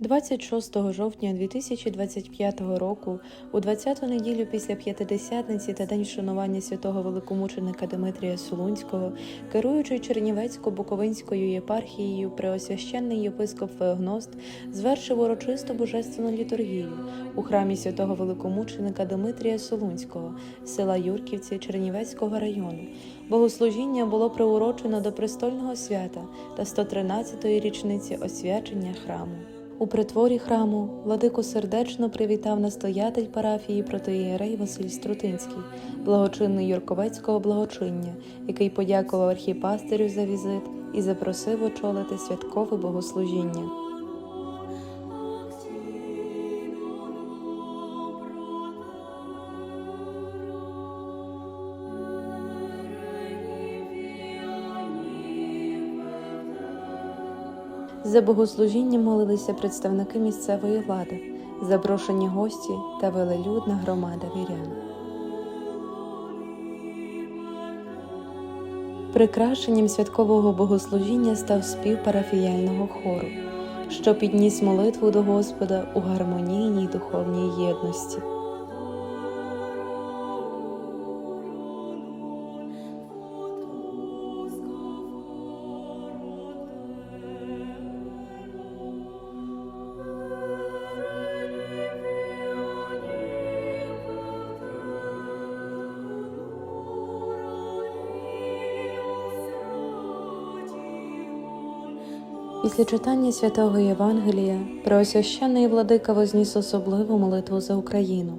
26 жовтня 2025 року, у 20-ту неділю після П'ятидесятниці та день вшанування святого великомученика Димитрія Солунського, керуючий Чернівецько-Буковинською єпархією, преосвященний єпископ Феогност звершив урочисту божественну літургію у храмі святого великомученика Димитрія Солунського, села Юрківці Чернівецького району. Богослужіння було приурочено до престольного свята та 113-ї річниці освячення храму. У притворі храму владику сердечно привітав настоятель парафії протоієрей Василь Струтинський, благочинний Юрковецького благочиння, який подякував архіпастирю за візит і запросив очолити святкове богослужіння. За богослужінням молилися представники місцевої влади, запрошені гості та велелюдна громада вірян. Прикрашенням святкового богослужіння став спів парафіяльного хору, що підніс молитву до Господа у гармонійній духовній єдності. Після читання святого Євангелія преосвященний владика возніс особливу молитву за Україну,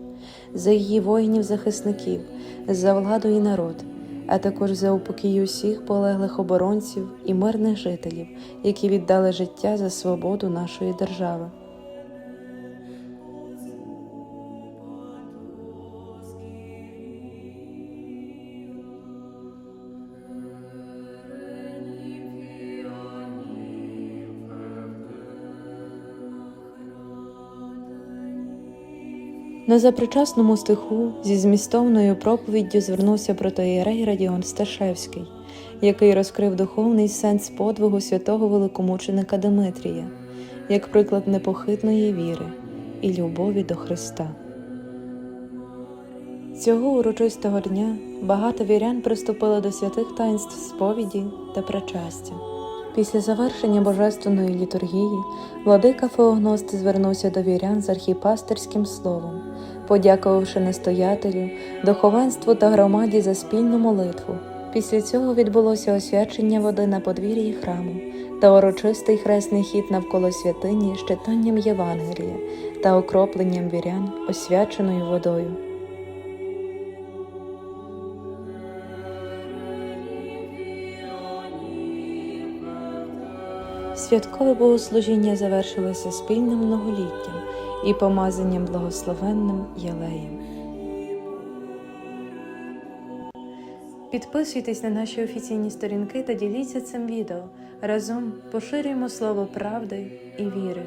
за її воїнів-захисників, за владу і народ, а також за упокій усіх полеглих оборонців і мирних жителів, які віддали життя за свободу нашої держави. На запричасному стиху зі змістовною проповіддю звернувся протоієрей Радіон Сташевський, який розкрив духовний сенс подвигу святого великомученика Димитрія, як приклад непохитної віри і любові до Христа. Цього урочистого дня багато вірян приступили до святих таїнств сповіді та причастя. Після завершення божественної літургії владика Феогност звернувся до вірян з архіпастерським словом, подякувавши настоятелю, духовенству та громаді за спільну молитву. Після цього відбулося освячення води на подвір'ї храму та урочистий хресний хід навколо святині з читанням Євангелія та окропленням вірян освяченою водою. Святкове богослужіння завершилося спільним многоліттям і помазанням благословенним Єлеєм. Підписуйтесь на наші офіційні сторінки та діліться цим відео. Разом поширюємо слово правди і віри.